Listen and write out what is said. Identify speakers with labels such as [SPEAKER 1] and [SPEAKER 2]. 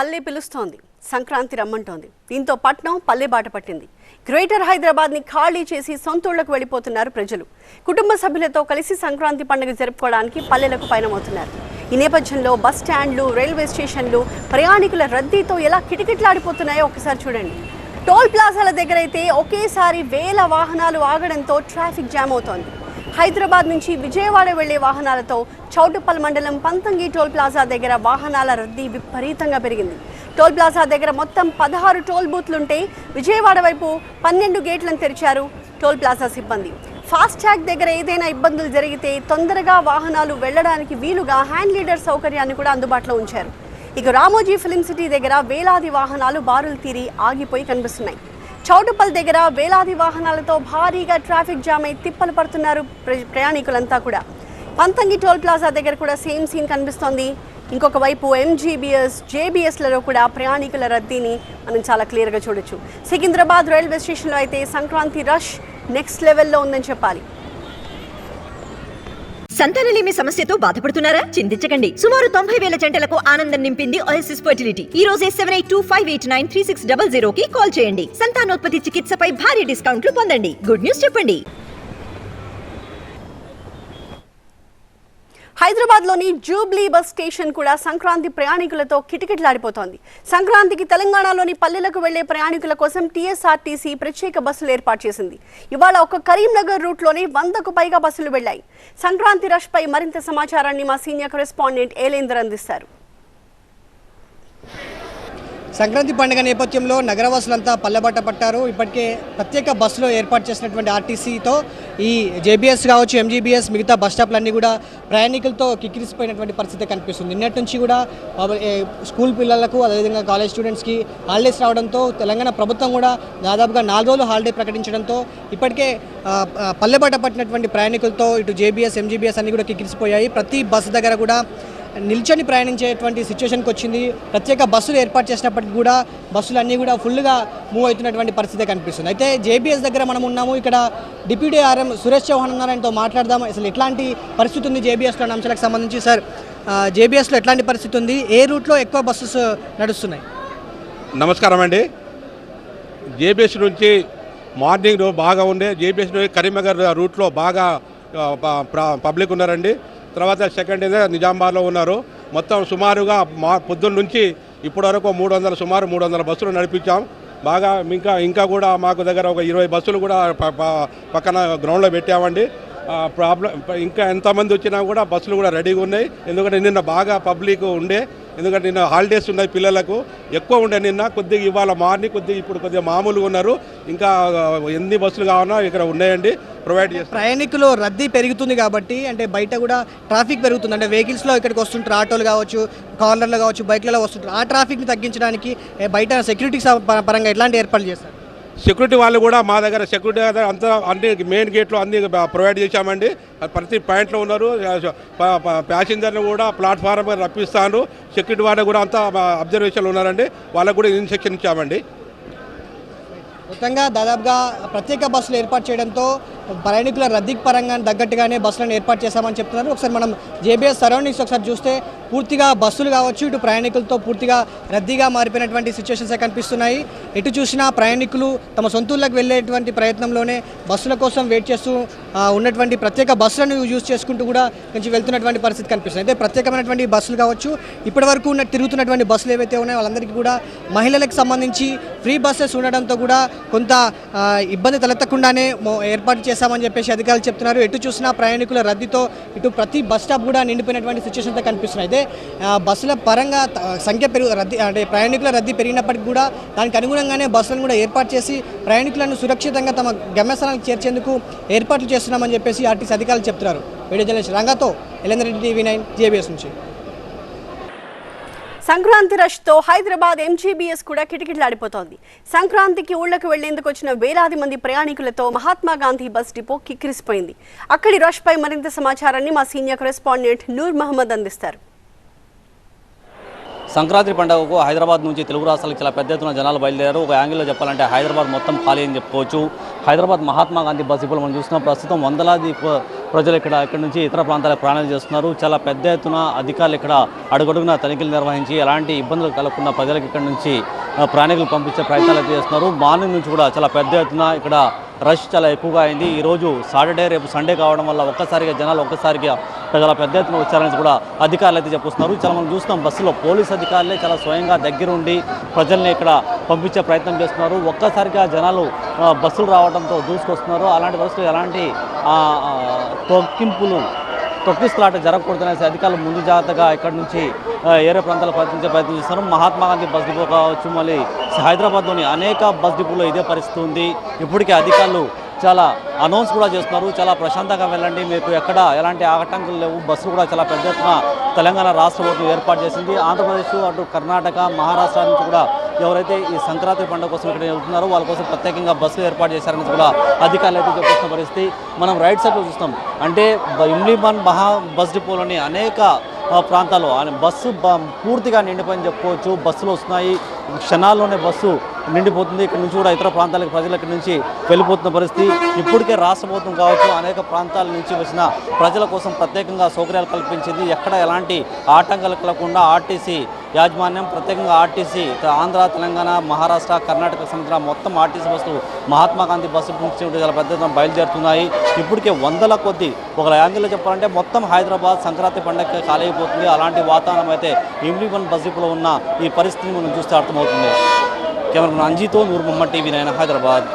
[SPEAKER 1] పల్లె పిలుస్తోంది. సంక్రాంతి రమ్మంటోంది. దీంతో పట్నం పల్లె బాట పట్టింది. గ్రేటర్ హైదరాబాద్ని ఖాళీ చేసి సొంతూళ్ళకు వెళ్ళిపోతున్నారు ప్రజలు. కుటుంబ సభ్యులతో కలిసి సంక్రాంతి పండుగ జరుపుకోవడానికి పల్లెలకు పయనమవుతున్నారు. ఈ నేపథ్యంలో బస్ స్టాండ్లు రైల్వే స్టేషన్లు ప్రయాణికుల రద్దీతో ఎలా కిటకిటలాడిపోతున్నాయో ఒకసారి చూడండి. టోల్ ప్లాజాల దగ్గర అయితే ఒకేసారి వేల వాహనాలు ఆగడంతో ట్రాఫిక్ జామ్ అవుతోంది. హైదరాబాద్ నుంచి విజయవాడ వెళ్ళే వాహనాలతో చౌటుప్పల్ మండలం పంతంగి టోల్ ప్లాజా దగ్గర వాహనాల రద్దీ విపరీతంగా పెరిగింది. టోల్ ప్లాజా దగ్గర మొత్తం పదహారు టోల్ బూత్లుంటే విజయవాడ వైపు పన్నెండు గేట్లను తెరిచారు టోల్ ప్లాజా సిబ్బంది. ఫాస్ట్ ట్యాగ్ దగ్గర ఏదైనా ఇబ్బందులు జరిగితే తొందరగా వాహనాలు వెళ్ళడానికి వీలుగా హ్యాండ్ లీడర్ సౌకర్యాన్ని కూడా అందుబాటులో ఉంచారు. ఇక రామోజీ ఫిలిం సిటీ దగ్గర వేలాది వాహనాలు బారులు తీరి ఆగిపోయి కనిపిస్తున్నాయి. చౌటుపల్ దగ్గర వేలాది వాహనాలతో భారీగా ట్రాఫిక్ జామ్ అయి తిప్పలు పడుతున్నారు ప్ర- ప్రయాణికులంతా కూడా. పంతంగి టోల్ ప్లాజా దగ్గర కూడా సేమ్ సీన్ కనిపిస్తోంది. ఇంకొక వైపు ఎంజీబీఎస్ జేబీఎస్లలో కూడా ప్రయాణికుల రద్దీని మనం చాలా క్లియర్గా చూడొచ్చు. సికింద్రాబాద్ రైల్వే స్టేషన్లో అయితే సంక్రాంతి రష్ నెక్స్ట్ లెవెల్లో ఉందని చెప్పాలి.
[SPEAKER 2] సంతానలేమి సమస్యతో బాధపడుతున్నారా? చింతించకండి. సుమారు తొంభై వేల జంటలకు ఆనందం నింపింది ఓఎస్ఎస్ ఫర్టిలిటీ ఈ రోజే seven eight two five eight nine three six double zero కి కాల్ చేయండి. సంతానోత్పత్తి చికిత్సపై భారీ డిస్కౌంట్లు పొందండి. గుడ్ న్యూస్ చెప్పండి.
[SPEAKER 1] హైదరాబాద్లోని జూబ్లీ బస్ స్టేషన్ కూడా సంక్రాంతి ప్రయాణికులతో కిటకిటలాడిపోతోంది. సంక్రాంతికి తెలంగాణలోని పల్లెలకు వెళ్ళే ప్రయాణికుల కోసం టీఎస్ఆర్టీసీ ప్రత్యేక బస్సులు ఏర్పాటు చేసింది. ఇవాళ ఒక కరీంనగర్ రూట్లోనే వందకు పైగా బస్సులు వెళ్ళాయి. సంక్రాంతి రష్ పై మరింత సమాచారాన్ని మా సీనియర్ కరెస్పాండెంట్ ఏలేందర్ అందిస్తారు.
[SPEAKER 3] సంక్రాంతి పండుగ నేపథ్యంలో నగరవాసులంతా పల్లెబాట పట్టారు. ఇప్పటికే ప్రత్యేక బస్సులో ఏర్పాటు చేసినటువంటి ఆర్టీసీతో ఈ జేబీఎస్ కావచ్చు ఎంజీబీఎస్ మిగతా బస్ స్టాప్లన్నీ కూడా ప్రయాణికులతో కిక్కిరిసిపోయినటువంటి పరిస్థితి కనిపిస్తుంది. నిన్నటి నుంచి కూడా స్కూల్ పిల్లలకు అదేవిధంగా కాలేజ్ స్టూడెంట్స్కి హాలిడేస్ రావడంతో తెలంగాణ ప్రభుత్వం కూడా దాదాపుగా నాలుగు రోజులు హాలిడే ప్రకటించడంతో ఇప్పటికే పల్లెబాట పట్టినటువంటి ప్రయాణికులతో ఇటు జేబీఎస్ ఎంజీబీఎస్ అన్నీ కూడా కిక్కిరిసిపోయాయి. ప్రతి బస్సు దగ్గర కూడా నిల్చొని ప్రయాణించేటువంటి సిచ్యువేషన్కి వచ్చింది. ప్రత్యేక బస్సులు ఏర్పాటు చేసినప్పటికీ కూడా బస్సులు అన్నీ కూడా ఫుల్గా మూవ్ అవుతున్నటువంటి పరిస్థితి కనిపిస్తుంది. అయితే జేబీఎస్ దగ్గర మనం ఉన్నాము. ఇక్కడ డిప్యూటీ ఆర్ఎం సురేష్ చౌహాన్ ఉన్నారాయణతో మాట్లాడదాం అసలు ఎట్లాంటి పరిస్థితి ఉంది జేబీఎస్లో అంశాలకు సంబంధించి? సార్ జేబీఎస్లో ఎట్లాంటి పరిస్థితి ఉంది? ఏ రూట్లో ఎక్కువ బస్సెస్ నడుస్తున్నాయి?
[SPEAKER 4] నమస్కారం అండి. జేబీఎస్ నుంచి మార్నింగ్ బాగా ఉండే జేబీఎస్ కరీంనగర్ రూట్లో బాగా పబ్లిక్ ఉన్నారండి. తర్వాత సెకండ్ ఇదే నిజామాబాద్లో ఉన్నారు. మొత్తం సుమారుగా మా పొద్దున్న నుంచి ఇప్పటి వరకు మూడు వందల సుమారు మూడు వందల బస్సులు నడిపించాం. బాగా ఇంకా ఇంకా కూడా మాకు దగ్గర ఒక ఇరవై బస్సులు కూడా పక్కన గ్రౌండ్లో పెట్టామండి. ప్రాబ్లం ఇంకా ఎంతమంది వచ్చినా కూడా బస్సులు కూడా రెడీగా ఉన్నాయి. ఎందుకంటే నిన్న బాగా పబ్లిక్ ఉండే. ఎందుకంటే నిన్న హాలిడేస్ ఉన్నాయి పిల్లలకు. ఎక్కువ ఉండే నిన్న కొద్దిగా ఇవాళ మార్నింగ్ కొద్దిగా ఇప్పుడు కొద్దిగా మామూలుగా ఉన్నారు. ఇంకా ఎన్ని బస్సులు కావాలన్నా ఇక్కడ ఉన్నాయండి. ప్రొవైడ్ చేస్తాం
[SPEAKER 3] ప్రయాణికులు రద్దీ పెరుగుతుంది కాబట్టి అంటే బయట కూడా ట్రాఫిక్ పెరుగుతుంది. అంటే వెహికల్స్లో ఇక్కడికి వస్తుంటారు ఆటోలు కావచ్చు కార్లర్లు కావచ్చు బైక్లలో వస్తుంటారు. ఆ ట్రాఫిక్ని తగ్గించడానికి బయట సెక్యూరిటీ పరంగా ఎట్లాంటి ఏర్పాట్లు చేస్తారు?
[SPEAKER 4] సెక్యూరిటీ వాళ్ళు కూడా మా దగ్గర సెక్యూరిటీ దగ్గర అంతా అన్ని మెయిన్ గేట్లు అన్ని ప్రొవైడ్ చేశామండి. ప్రతి పాయింట్లో ఉన్నారు. ప్యాసింజర్ని కూడా ప్లాట్ఫారం మీద రప్పిస్తాను. సెక్యూరిటీ వాళ్ళు కూడా అంతా అబ్జర్వేషన్లు ఉన్నారండి. వాళ్ళకు కూడా ఇన్స్ట్రక్షన్ ఇచ్చామండి.
[SPEAKER 3] మొత్తంగా దాదాపుగా ప్రత్యేక బస్సులు ఏర్పాటు చేయడంతో ప్రయాణికుల రద్దీకి పరంగా తగ్గట్టుగానే బస్సులను ఏర్పాటు చేశామని చెప్తున్నారు. ఒకసారి మనం జేబీఎస్ సరౌండింగ్స్ ఒకసారి చూస్తే పూర్తిగా బస్సులు కావచ్చు ఇటు ప్రయాణికులతో పూర్తిగా రద్దీగా మారిపోయినటువంటి సిచ్యువేషన్స్ కనిపిస్తున్నాయి. ఎటు చూసినా ప్రయాణికులు తమ సొంతూళ్ళకి వెళ్ళేటువంటి ప్రయత్నంలోనే బస్సుల కోసం వెయిట్ చేస్తూ ఉన్నటువంటి ప్రత్యేక బస్సులను యూజ్ చేసుకుంటూ కూడా కొంచెం వెళ్తున్నటువంటి పరిస్థితి కనిపిస్తుంది. అయితే ప్రత్యేకమైనటువంటి బస్సులు కావచ్చు ఇప్పటి వరకు ఉన్న తిరుగుతున్నటువంటి బస్సులు ఏవైతే ఉన్నాయో వాళ్ళందరికీ కూడా మహిళలకు సంబంధించి ఫ్రీ బస్సెస్ ఉండడంతో కూడా కొంత ఇబ్బంది తలెత్తకుండానే ఏర్పాటు చేశామని చెప్పేసి అధికారులు చెప్తున్నారు. ఎటు చూసినా ప్రయాణికుల రద్దీతో ఇటు ప్రతి బస్ స్టాప్ కూడా నిండిపోయినటువంటి సిచ్యువేషన్తో కనిపిస్తున్నాయి. అయితే బస్సుల పరంగా సంఖ్య పెరుగు రద్దీ అంటే ప్రయాణికుల రద్దీ పెరిగినప్పటికీ కూడా దానికి అనుగుణంగానే బస్సులను కూడా ఏర్పాటు చేసి ప్రయాణికులను సురక్షితంగా తమ గమ్యస్థానాలకు చేర్చేందుకు ఏర్పాట్లు చేస్తున్నామని చెప్పేసి ఆర్టీసీ అధికారులు చెప్తున్నారు. Video journalist రంగతో Elender Reddy TV nine JBS నుంచి.
[SPEAKER 1] సంక్రాంతి రష్తో హైదరాబాద్ ఎంజీబీఎస్ కూడా కిటకిటలాడిపోతోంది. సంక్రాంతికి ఊళ్ళకు వెళ్ళేందుకు వచ్చిన వేలాది మంది ప్రయాణికులతో మహాత్మా గాంధీ బస్ డిపో కిక్కిరిసిపోయింది అక్కడి రష్ పై మరింత సమాచారాన్ని మా సీనియర్ కరెస్పాండెంట్ నూర్ మహమ్మద్ అందిస్తారు.
[SPEAKER 5] సంక్రాంతి పండుగకు హైదరాబాద్ నుంచి తెలుగు రాష్ట్రాలకు చాలా పెద్ద ఎత్తున జనాలు బయలుదేరారు. ఒక యాంగిల్లో చెప్పాలంటే హైదరాబాద్ మొత్తం ఖాళీ అని చెప్పుకోవచ్చు. హైదరాబాద్ మహాత్మా గాంధీ బస్ ఇప్పుడు మనం చూస్తున్నాం. ప్రస్తుతం వందలాది ప్రజలు ఇక్కడ ఇక్కడ నుంచి ఇతర ప్రాంతాలకు ప్రయాణాలు చేస్తున్నారు. చాలా పెద్ద ఎత్తున అధికారులు ఇక్కడ అడుగడుగున తనిఖీలు నిర్వహించి ఎలాంటి ఇబ్బందులు కలగకుండా ప్రజలకు ఇక్కడ నుంచి ప్రయాణికులు పంపించే ప్రయత్నాలు చేస్తున్నారు. మార్నింగ్ నుంచి కూడా చాలా పెద్ద ఎత్తున ఇక్కడ రష్ చాలా ఎక్కువగా అయింది. ఈరోజు సాటర్డే రేపు సండే కావడం వల్ల ఒక్కసారిగా జనాలు ఒక్కసారిగా చాలా పెద్ద ఎత్తున వచ్చారని కూడా అధికారులు అయితే చెప్పుస్తున్నారు చాలా మనం చూస్తున్నాం. బస్సులో పోలీస్ అధికారులే చాలా స్వయంగా దగ్గరుండి ప్రజల్ని ఇక్కడ పంపించే ప్రయత్నం చేస్తున్నారు. ఒక్కసారిగా జనాలు బస్సులు రావడంతో దూసుకొస్తున్నారు. అలాంటి బస్సులు ఎలాంటి తొక్కింపులు తొక్కిస్తులాట జరగకూడదనేసి అధికారులు ముందు జాగ్రత్తగా ఇక్కడ నుంచి ఏరే ప్రాంతాలు ప్రయత్నించే ప్రయత్నం చేస్తున్నారు. మహాత్మా గాంధీ బస్ డిపో కావచ్చు మళ్ళీ హైదరాబాద్లోని అనేక బస్ డిపోలో ఇదే పరిస్థితి ఉంది. ఇప్పటికే అధికారులు చాలా అనౌన్స్ కూడా చేస్తున్నారు. చాలా ప్రశాంతంగా వెళ్ళండి. మీకు ఎక్కడ ఎలాంటి ఆటంకాలు లేవు. బస్సులు కూడా చాలా పెద్ద ఎత్తున తెలంగాణ రాష్ట్ర ప్రభుత్వం ఏర్పాటు చేసింది. ఆంధ్రప్రదేశ్ అటు కర్ణాటక మహారాష్ట్ర నుంచి కూడా ఎవరైతే ఈ సంక్రాంతి పండుగ కోసం ఇక్కడ వెళ్తున్నారో వాళ్ళ కోసం ప్రత్యేకంగా బస్సులు ఏర్పాటు చేశారని కూడా అధికారులు అయితే చెప్పేసిన పరిస్థితి. మనం రైట్ సైడ్లో చూస్తాం. అంటే బ- ఇమ్లీబాన్ మహా బస్ డిపోలోని అనేక ప్రాంతాలు ప్రాంతాల్లో ఆయన బస్సు బ- పూర్తిగా నిండిపోయింది చెప్పుకోవచ్చు. బస్సులు వస్తున్నాయి. క్షణాల్లోనే బస్సు నిండిపోతుంది. ఇక్కడ నుంచి కూడా ఇతర ప్రాంతాలకు ప్రజలు ఇక్కడ నుంచి వెళ్ళిపోతున్న పరిస్థితి. ఇప్పటికే రాష్ట్ర ప్రభుత్వం కావచ్చు అనేక ప్రాంతాల నుంచి వచ్చిన ప్రజల కోసం ప్రత్యేకంగా సౌకర్యాలు కల్పించింది. ఎక్కడ ఎలాంటి ఆటంకాలు కలగకుండా ఆర్టీసీ యాజమాన్యం ప్రత్యేకంగా ఆర్టీసీ ఆంధ్ర తెలంగాణ మహారాష్ట్ర కర్ణాటక సంబంధించిన మొత్తం ఆర్టీసీ బస్సులు మహాత్మా గాంధీ బస్సు నుంచి చాలా పెద్ద ఎత్తున బయలుదేరుతున్నాయి. ఇప్పటికే వందల కొద్ది ఒక యాంగిల్లో చెప్పాలంటే మొత్తం హైదరాబాద్ సంక్రాంతి పండుగ ఖాళీ అయిపోతుంది. అలాంటి వాతావరణం అయితే ఇమ్లీవన్ బస్ డిపోలో ఉన్న ఈ పరిస్థితిని మనం చూస్తే అర్థమవుతుంది. కెమెరా అంజీతో నూర్ మొహమ్మద్ టీవీ నైన్ హైదరాబాద్.